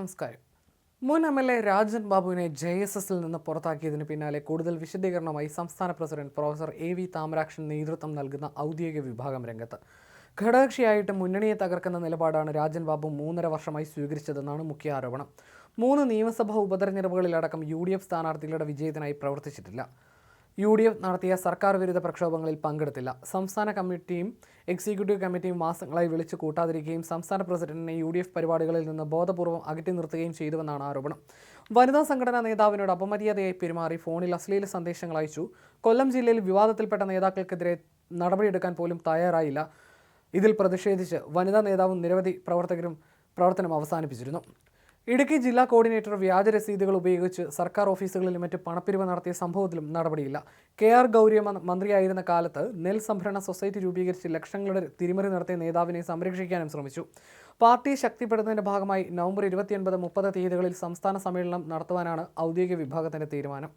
നമസ്കാരം. മുൻ M L A Rajan ബാബുവിനെ ജെ എസ് എസിൽ നിന്ന് പുറത്താക്കിയതിന് പിന്നാലെ കൂടുതൽ വിശദീകരണമായി സംസ്ഥാന president professor A V Thamarakshan നേതൃത്വം നൽകുന്ന ഔദ്യോഗിക വിഭാഗം രംഗത്ത്. ഘടകകക്ഷിയായിട്ട് മുന്നണിയെ തകർക്കുന്ന നിലപാടാണ് രാജൻ ബാബു മൂന്നര വർഷമായി സ്വീകരിച്ചതെന്നാണ് മുഖ്യ ആരോപണം. മൂന്ന് നിയമസഭാ ഉപതെരഞ്ഞെടുപ്പുകളിലടക്കം യു ഡി എഫ് സ്ഥാനാർത്ഥികളുടെ വിജയത്തിനായി പ്രവർത്തിച്ചിട്ടില്ല. യു ഡി എഫ് നടത്തിയ സർക്കാർ വിരുദ്ധ പ്രക്ഷോഭങ്ങളിൽ പങ്കെടുത്തില്ല. സംസ്ഥാന കമ്മിറ്റിയും എക്സിക്യൂട്ടീവ് കമ്മിറ്റിയും മാസങ്ങളായി വിളിച്ചു കൂട്ടാതിരിക്കുകയും സംസ്ഥാന പ്രസിഡന്റിനെ യു ഡി എഫ് പരിപാടികളിൽ നിന്ന് ബോധപൂർവം അകറ്റി നിർത്തുകയും ചെയ്തുവെന്നാണ് ആരോപണം. വനിതാ സംഘടനാ നേതാവിനോട് അപമര്യാദയായി പെരുമാറി ഫോണിൽ അശ്ലീല സന്ദേശങ്ങൾ അയച്ചു. കൊല്ലം ജില്ലയിൽ വിവാദത്തിൽപ്പെട്ട നേതാക്കൾക്കെതിരെ നടപടിയെടുക്കാൻ പോലും തയ്യാറായില്ല. ഇതിൽ പ്രതിഷേധിച്ച് വനിതാ നേതാവും നിരവധി പ്രവർത്തകരും പ്രവർത്തനം അവസാനിപ്പിച്ചിരുന്നു. ഇടുക്കി ജില്ലാ കോർഡിനേറ്റർ വ്യാജ രസീതുകൾ ഉപയോഗിച്ച് സർക്കാർ ഓഫീസുകളിൽ മറ്റ് പണപ്പിരിവ് നടത്തിയ സംഭവത്തിലും നടപടിയില്ല. കെ ആർ ഗൗരിയമ്മ മന്ത്രിയായിരുന്ന കാലത്ത് നെൽ സംഭരണ സൊസൈറ്റി രൂപീകരിച്ച് ലക്ഷങ്ങളുടെ തിരിമറി നടത്തിയ നേതാവിനെ സംരക്ഷിക്കാനും ശ്രമിച്ചു. പാർട്ടി ശക്തിപ്പെടുത്തുന്നതിന്റെ ഭാഗമായി നവംബർ ഇരുപത്തിയൊൻപത് മുപ്പത് തീയതികളിൽ സംസ്ഥാന സമ്മേളനം നടത്തുവാനാണ് ഔദ്യോഗിക വിഭാഗത്തിന്റെ തീരുമാനം.